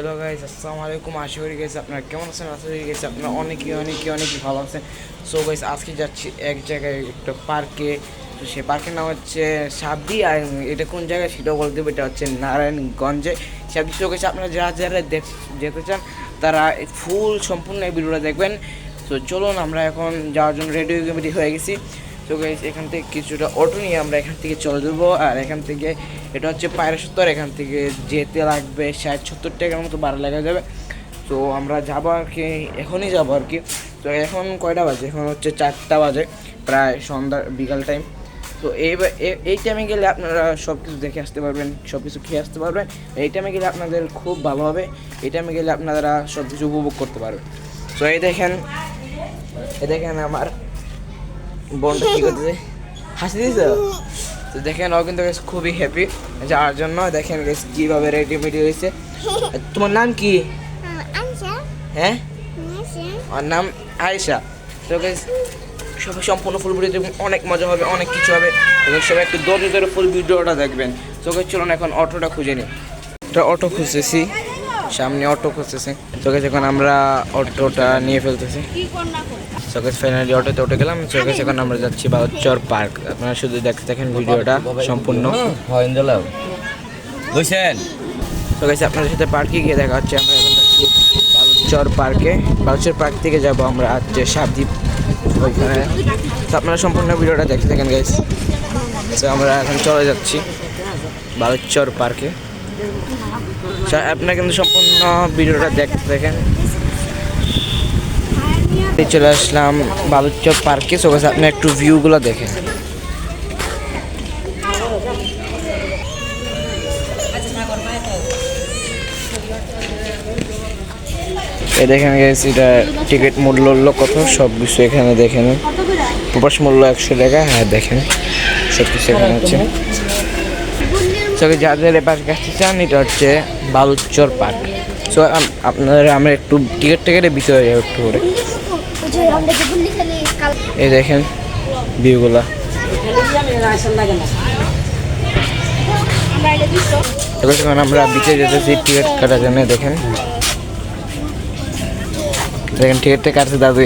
Hello guys আসসালামু আলাইকুম। আশা করি গেছে আপনারা কেমন আছেন? আশা করি গেছে আপনারা অনেকই অনেকই অনেকই ভালো আছেন। সো গাইজ আজকে যাচ্ছি এক জায়গায় একটা পার্কে। তো সেই পার্কের নাম হচ্ছে সাবদি আর এটা কোন জায়গায় সেটাও বলতে দেবো। এটা হচ্ছে নারায়ণগঞ্জে। সাবদি তো গেছে আপনারা যারা যারা দেখ যেতে চান, তারা ফুল সম্পূর্ণ এই ভিডিওটা দেখবেন। তো চলুন, আমরা এখন যাওয়ার জন্য রেডি রেডি হয়ে গেছি। তো গাইজ এখান থেকে কিছুটা অটো নিয়ে আমরা এখান থেকে চলে যাব, আর এখান থেকে এটা হচ্ছে পায়রা সত্তর এখান থেকে যেতে লাগবে ষাট সত্তর টাকার মতো ভাড়া লেগে যাবে। তো আমরা যাব আর কি, এখনই যাব আর কি। তো এখন কয়টা বাজে? এখন হচ্ছে চারটা বাজে, প্রায় সন্ধ্যা, বিকাল টাইম তো এই এই টাইমে গেলে আপনারা সব কিছু দেখে আসতে পারবেন সব কিছু খেয়ে আসতে পারবেন। এই টাইমে গেলে আপনাদের খুব ভালো হবে, এই টাইমে গেলে আপনারা সব কিছু উপভোগ করতে পারবেন। তো এই দেখেন এই দেখেন আমার বোনটা কি করতেছে? হাসি দিয়েছ? তো দেখেন ও কিন্তু খুবই হ্যাপি যাওয়ার জন্য দেখেন কীভাবে রেডি মেডি হয়েছে। তোমার নাম কি? হ্যাঁ? ওর নাম আয়েশা। তো সবাই সম্পূর্ণ ফুল ভিডিও দেখবেন। অনেক মজা হবে অনেক কিছু হবে। এবং সবাই একটু ধৈর্য ধরে ফুল ভিডিওটা দেখবেন। তো চলুন এখন অটোটা খুঁজে নিই। একটা অটো খুঁজতেছি। সামনে অটো খুঁজতেছি। তো guys এখন আমরা অটোটা নিয়ে ফেলতেছি। সকাল ফাইনালি অটোতে উঠে গেলাম। সকাল এখন আমরা যাচ্ছি বাউচর পার্ক আপনারা শুধু দেখতে থাকেন ভিডিওটা সম্পূর্ণ। বুঝছেন গেছে আপনাদের সাথে পার্কে গিয়ে দেখা হচ্ছে। আমরা এখন যাচ্ছি বালুচর পার্কে বালুচর পার্ক থেকে যাব আমরা হচ্ছে সাবদ্বীপ ওইখানে। তো আপনারা সম্পূর্ণ ভিডিওটা দেখতে থাকেন গাইস তো আমরা এখন চলে যাচ্ছি বালুচর পার্কে So, আপনারা কিন্তু সম্পূর্ণ ভিডিওটা দেখতে থাকেন। চলে আসলাম বালুচর পার্কে। সো গাইস আপনি একটু ভিউগুলো দেখেন। এই দেখেন গেছি এটা টিকিট মূল্য হলো কত? সব কিছু এখানে দেখেন প্রবাস মূল্য একশো টাকা। হ্যাঁ দেখেন। সব কিছু এখানে হচ্ছে। সবাই যাদের এ পার্কে আসতে চান, এটা হচ্ছে বালুচর পার্ক। সো আপনারা আমরা একটু টিকিট টিকিটে ভিতরে যাই একটু করে। এই দেখেন এবার যখন আমরা বিচে যেতেছি, টিকিট কাটার জন্য দেখেন। দেখেন, টিকিটটা কাটছে দাদু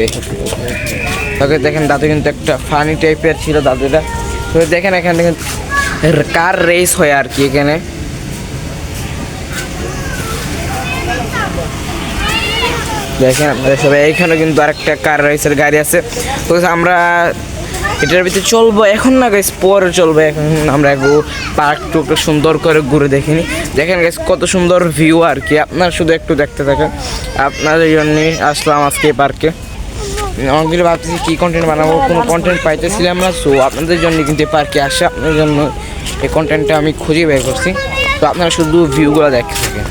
তবে দেখেন, দাদু কিন্তু একটা ফানি টাইপের ছিল, দাদুটা। তো দেখেন এখানে কিন্তু কার রেস হয় আর কি এখানে। দেখেন আপনারা সবাই, এইখানে কিন্তু আরেকটা কার রাইসের গাড়ি আছে। তো আমরা এটার ভিতরে চলবো এখন না গাইস পরে চলবো এখন। আমরা একটু পার্কটু একটু সুন্দর করে ঘুরে দেখিনি দেখেন গাইস কত সুন্দর ভিউ আর কি। আপনার শুধু একটু দেখতে থাকেন। আপনাদের জন্যে আসলাম আজকে পার্কে অনেকগুলো ভাবতেছি কী কন্টেন্ট বানাবো, কোনো কন্টেন্ট পাইতেছিলাম না। সো আপনাদের জন্য কিন্তু এই পার্কে আসে। আপনাদের জন্য এই কন্টেন্টটা আমি খুঁজে বের করছি। তো আপনারা শুধু ভিউগুলো দেখতে থাকেন।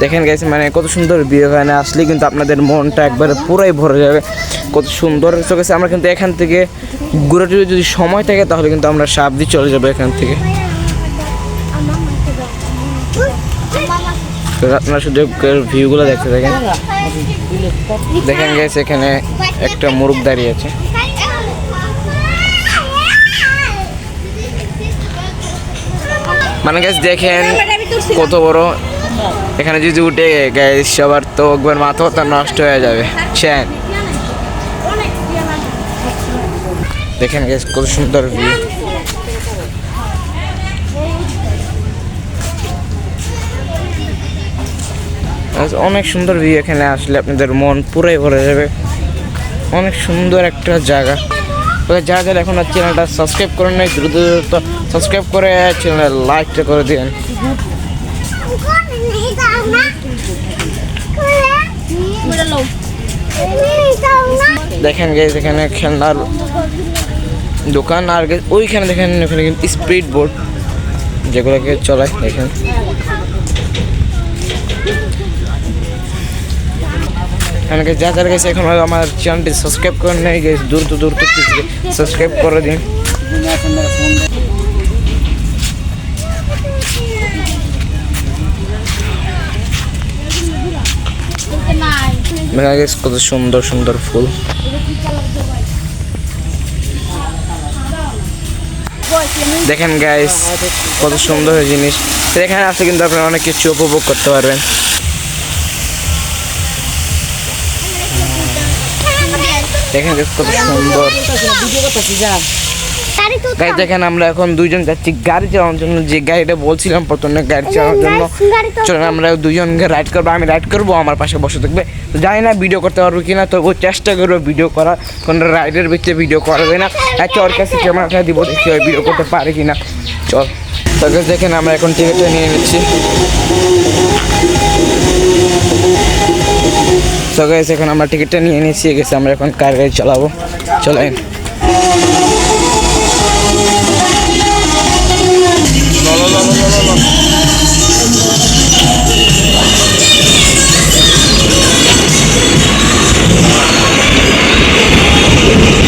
দেখেন গেছে মানে কত সুন্দর ভিউ এখানে আসলে কিন্তু আপনাদের মনটা একবারে পুরাই ভরে যাবে। কত সুন্দর চোখেছে আমরা কিন্তু এখান থেকে ঘুরে টুরে যদি সময় থাকে, তাহলে কিন্তু আমরা সাবধি চলে যাব এখান থেকে। আপনারা শুধু ভিউগুলো দেখতে থাকেন। দেখেন গেছে এখানে একটা মুরগ দাঁড়িয়ে আছে। মানে গেছে দেখেন কত বড় এখানে যদি উঠে গ্যাস সবার তো একবার মাথা তো নষ্ট হয়ে যাবে। শ্যান দেখেন গ্যাস কত সুন্দর ভিউ অনেক সুন্দর ভিউ এখানে আসলে আপনাদের মন পুরাই ভরে যাবে। অনেক সুন্দর একটা জায়গা। যারা যারা এখন চ্যানেলটা সাবস্ক্রাইব করেন নাই, দ্রুত দ্রুত সাবস্ক্রাইব করে চ্যানেল লাইকটা করে দিন। দেখেন গেছে এখানে খেলনার দোকান, আর ওইখানে দেখেন, ওখানে কিন্তু স্পিড বোর্ড যেগুলোকে চলায় দেখেন। এখানে যা যারা গেছে এখন আমার চ্যানেলটি সাবস্ক্রাইব করে নেই গেছে দূর দূর তো সাবস্ক্রাইব করে দিন নাই দেখা গেছে কত সুন্দর সুন্দর ফুল। দেখেন গাইস কত সুন্দর জিনিস। এখানে আসলে কিন্তু আপনারা অনেক কিছু উপভোগ করতে পারবেন। দেখেন কত সুন্দর। গাড়ি দেখেন আমরা এখন দুইজন যাচ্ছি গাড়ি চালানোর জন্য। যে গাড়িটা বলছিলাম প্রথমে গাড়ি চালানোর জন্য। চলুন আমরা দুজন রাইড করব আমি রাইড করব আমার পাশে বসে থাকবে। তো জানি না ভিডিও করতে পারব কিনা তো ও চেষ্টা করব ভিডিও করার। কোনো রাইডের ভিতরে ভিডিও করবে না। একটা ওর কাছে ক্যামেরাটা দিব দেখি ওই ভিডিও করতে পারে কিনা। চল তো guys, দেখেন আমরা এখন টিকিটটা নিয়ে নিচ্ছি। তো এখন আমরা টিকিটটা নিয়ে নিচ্ছি। গেছে আমরা এখন কার গাড়ি চালাবো। চলেন। Thank you.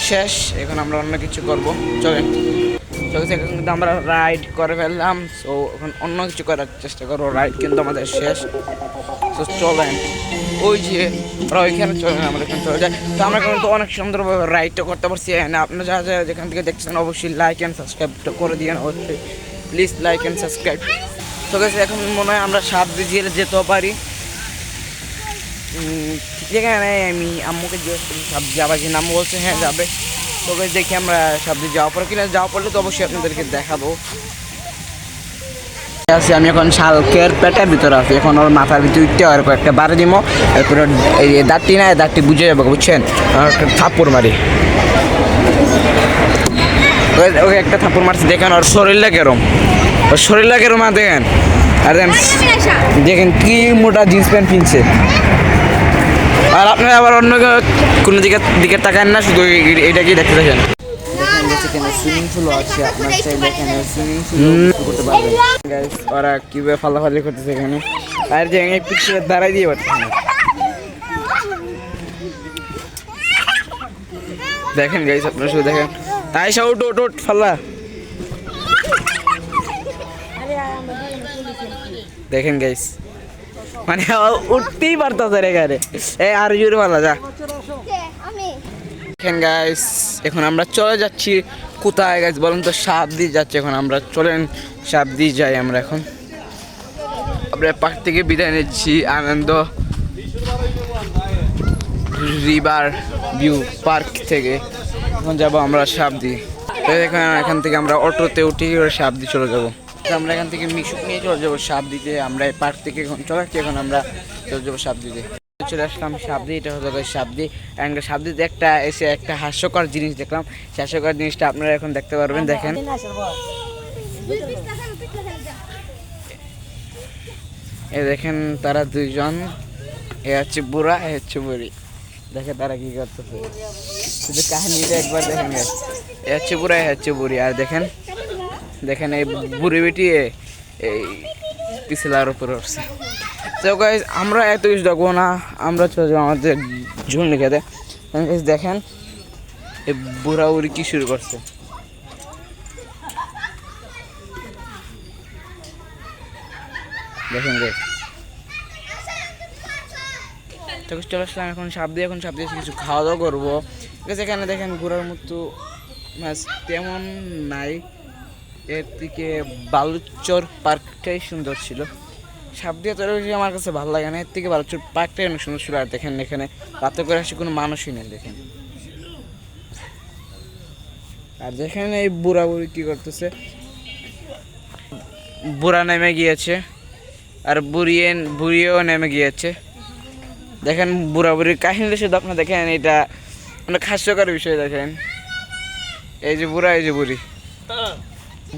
চালানো শেষ, এখন আমরা অন্য কিছু করব। চলেন। চলে এখন কিন্তু আমরা রাইড করে ফেললাম সো এখন অন্য কিছু করার চেষ্টা করব। রাইড কিন্তু আমাদের শেষ। তো চলেন। ওই যে ওরা ওইখানে চলেন, আমরা এখানে চলে যাই। তো আমরা কিন্তু অনেক সুন্দরভাবে রাইডটা করতে পারছি। এখানে আপনারা যারা যারা যেখান থেকে দেখছেন অবশ্যই লাইক অ্যান্ড সাবস্ক্রাইবটা করে দিন অবশ্যই প্লিজ লাইক অ্যান্ড সাবস্ক্রাইব তো এখন মনে হয় আমরা সাত দিয়ে যেতেও পারি। যেখানে আমি আম্মুকে জিজ্ঞেস করি সব যাবা কিনা? আম্মু বলছে হ্যাঁ যাবে। তবে দেখি আমরা সাবজি যাওয়া পরে কিনা যাওয়া পড়লে তো অবশ্যই আপনাদেরকে দেখাবো। আছি আমি এখন শালকের পেটের ভিতরে আছি। এখন ওর মাথার ভিতরে উঠতে আর একটা বারে দিমো। এরপরে এই দাঁতটি না দাঁতটি বুঝে যাব বুঝছেন? আর একটা থাপ্পড় মারি। ওকে একটা থাপ্পড় মারছি দেখেন ওর শরীরটা কেরম। ওর শরীরটা কেরম আর দেখেন। আর দেখেন দেখেন কি মোটা জিন্স প্যান্ট কিনছে আর আপনারা আবার অন্য কোনো দিকে দিকে তাকান না শুধু এইটাকেই দেখতে থাকেন সুইমিং পুলও আছে আপনার চাইলে এখানে সুইমিং পুল করতে পারবেন গাইস ওরা কীভাবে ফালাফালি করতেছে এখানে আর যে দাঁড়াই দিয়ে পারছে দেখেন গাইস আপনারা শুধু দেখেন তাই সব উঠ ফাল্লা দেখেন গাইস মানে উঠতেই পারতো রে এখানে। এ, আর জোরে ফাল্লা যা। গাইস এখন আমরা চলে যাচ্ছি কোথায় গাইস বলেন তো, সাপ দিয়ে যাচ্ছি এখন আমরা। চলেন, সাপ দিয়ে যাই আমরা এখন। আমরা পার্ক থেকে বিদায় নিচ্ছি, আনন্দ রিভার ভিউ পার্ক থেকে। এখন যাব আমরা সাপ দিয়ে। এখন এখান থেকে আমরা অটোতে উঠি দিয়ে চলে যাব। আমরা এখান থেকে মিশুক নিয়ে চলে যাব সাপ দিতে। আমরা এই পার্ক থেকে এখন চলে যাচ্ছি এখন আমরা চলে যাব সাপ দিতে। চলে আসলাম সাবদি এটা হলো সাবদি অ্যান্ড সাবদিতে একটা এসে একটা হাস্যকর জিনিস দেখলাম। হাস্যকর জিনিসটা আপনারা এখন দেখতে পারবেন দেখেন। এ দেখেন তারা দুইজন এ হচ্ছে বুড়া এ হচ্ছে বুড়ি। দেখে তারা কি করতেছে। শুধু কাহিনীটা একবার দেখেন। এ হচ্ছে বুড়া এ হচ্ছে বুড়ি। আর দেখেন দেখেন এই বুড়ি বেটি এই পিছলার উপরে উঠছে। তো গাইজ আমরা এত কিছু দেখব না আমরা চলে যাব আমাদের ঝুল খেতে। দেখেন এই বুড়া বুড়ি কি শুরু করছে। দেখেন guys তো guys, চলে আসলাম এখন সাপ দিয়ে এখন সাপ দিয়ে কিছু খাওয়া দাওয়া করব। ঠিক আছে এখানে দেখেন ঘোরার মতো মাছ তেমন নাই। এর থেকে বালুচর পার্কটাই সুন্দর ছিল। সাপ দিয়ে তো বেশি আমার কাছে ভালো লাগে না। এর থেকে বালুচর পার্কটাই অনেক সুন্দর ছিল। আর দেখেন এখানে রাতে করে আসে কোনো মানুষই নেই, দেখেন। আর দেখেন এই বুড়া বুড়ি কি করতেছে। বুড়া নেমে গিয়েছে। আর বুড়িয়ে, বুড়িয়েও নেমে গিয়েছে। দেখেন বুড়া বুড়ির কাহিনীটা শুধু আপনার দেখেন, এটা অনেক হাস্যকর বিষয় দেখেন। এই যে বুড়া, এই যে বুড়ি।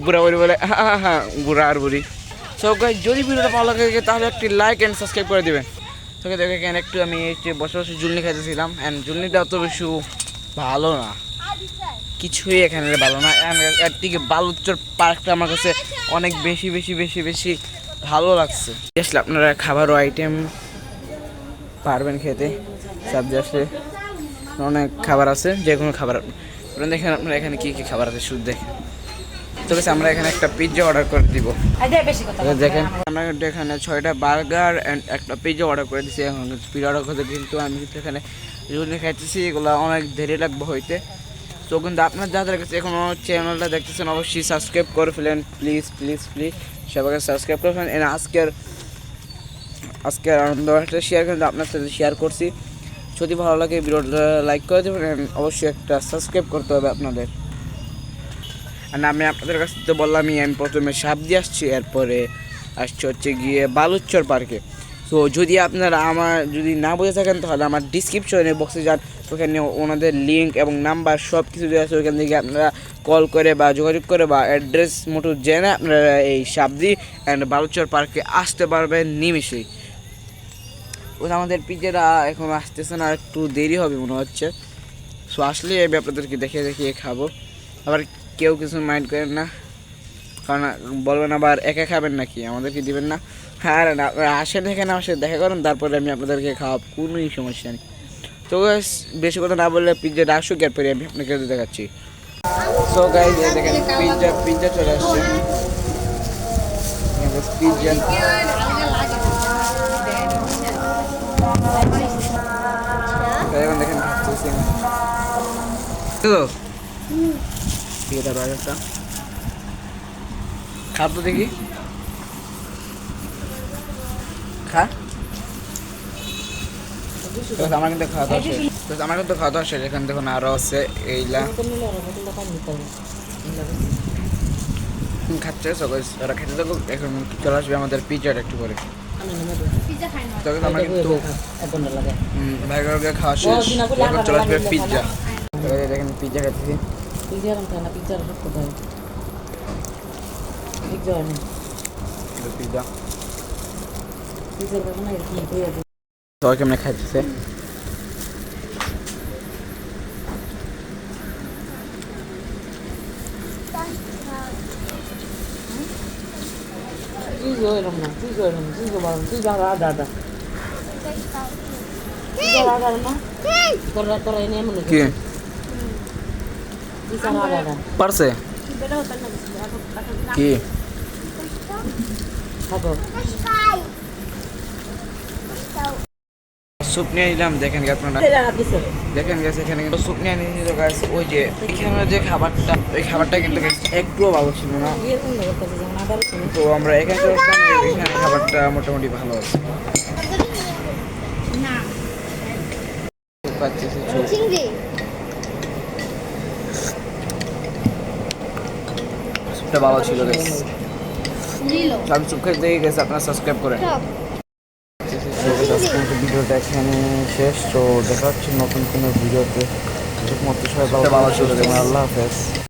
বুড়া বুড়ি বলে হ্যাঁ হ্যাঁ বুড়া আর বুড়ি। সো গাইজ যদি ভিডিওটা ভালো লাগে তাহলে একটি লাইক অ্যান্ড সাবস্ক্রাইব করে দিবেন। তোকে দেখে কেন একটু আমি বসে বসে জুলনি খাইতেছিলাম অ্যান্ড জুলনিটা অত বেশি ভালো না। কিছুই এখানে ভালো না। এর থেকে বালুচর পার্কটা আমার কাছে অনেক বেশি বেশি বেশি বেশি ভালো লাগছে। আসলে আপনারা খাবারও আইটেম পারবেন খেতে। সবজি আসলে অনেক খাবার আছে যে কোনো খাবার। আপনারা দেখেন আপনারা এখানে কী কী খাবার আছে? শুধু দেখেন। তো বেশ আমরা এখানে একটা পিৎজা অর্ডার করে দিব। বেশি কথা তো দেখেন। আমরা কিন্তু এখানে ছয়টা বার্গার অ্যান্ড একটা পিৎজা অর্ডার করে দিচ্ছি এখন পিৎজা অর্ডার করতে কিন্তু আমি কিন্তু এখানে যেগুলো খাইতেছি এগুলো অনেক দেরি লাগবে হইতে। তো কিন্তু আপনার যাদের কাছে এখনও চ্যানেলটা দেখতেছেন অবশ্যই সাবস্ক্রাইব করে ফেলেন। প্লিজ প্লিজ প্লিজ সবাইকে সাবস্ক্রাইব করে ফেলেন। And আজকের আজকের আনন্দ একটা শেয়ার কিন্তু আপনার সাথে শেয়ার করছি। যদি ভালো লাগে ভিডিওটা লাইক করে দেবেন। অবশ্যই একটা সাবস্ক্রাইব করতে হবে আপনাদের। আর আমি আপনাদের কাছ থেকে বললামই, আমি প্রথমে সাপ দিয়ে আসছি, এরপরে আসছে হচ্ছে গিয়ে বালুচর পার্কে। তো যদি আপনারা আমার, যদি না বুঝে থাকেন, তাহলে আমার ডিসক্রিপশনে বক্সে যান, ওখানে ওনাদের লিঙ্ক এবং নাম্বার সব কিছু দেওয়া আছে ওইখান থেকে আপনারা কল করে বা যোগাযোগ করে বা অ্যাড্রেস মতো জেনে আপনারা এই সাবদি অ্যান্ড বালুচর পার্কে আসতে পারবেন নিমিশেই ও আমাদের পিজেরা এখন আসতেছে না একটু দেরি হবে মনে হচ্ছে। সো আসলে আমি আপনাদেরকে দেখে দেখিয়ে খাব। আবার কেউ কিছু মাইন্ড করেন না। কারণ বলবেন আবার একা খাবেন নাকি? আমাদেরকে দিবেন না। হ্যাঁ আসেন এখানে সাথে দেখা করেন, তারপরে আমি আপনাদেরকে খাওয়াব। কোনোই সমস্যা নেই। তো বেশি কথা না বললে পিৎজাটা আসুক, এরপরে আমি আপনাকে দেখাচ্ছি। সো গাইজ দেখেন পিৎজা পিৎজা চলে আসছে। এখন দেখেন তো বাজারটা খা তো দেখি। খা। আমার কিন্তু খাওয়া দাওয়া শেষ। আমার কিন্তু খাওয়া দাওয়া শেষ। এখানে দেখুন আরও আছে এইলা। খাচ্ছে সবাই ওরা খেতে থাকুক এখন চলে আসবে আমাদের পিজার একটু পরে। ভাইগরকে খাওয়া শেষ। চলে আসবে পিৎজা দেখেন পিৎজা খাচ্ছি। পিৎজা সবাই কেমন খাচ্ছে Tuzo eram na, tuzo eram, tuzo baram, tuzo ada ada. Tuzo ada ada na. Kora kora ini mana? পারছে? কি? স্যুপ নিয়ে নিলাম দেখেন গাছ আপনারা. দেখেন গেছে এখানে কিন্তু স্যুপ নিয়ে নিয়েছিল গাছ ওই যে এখানে যে খাবারটা ওই খাবারটা কিন্তু একটুও ভালো ছিল না। sini. তো আমরা এখানে এখানে খাবারটা মোটামুটি ভালো আছে। স্যুপ স্যুপটা ভালো ছিল গাইস আমি আমি খেয়ে দেখে গেছে আপনারা সাবস্ক্রাইব করেন। ভিডিওটা এখানে শেষ। তো দেখা হচ্ছে নতুন কোনো ভিডিওতে। ঠিক মতো সবাই ভালো ছিল। আল্লাহ হাফেজ।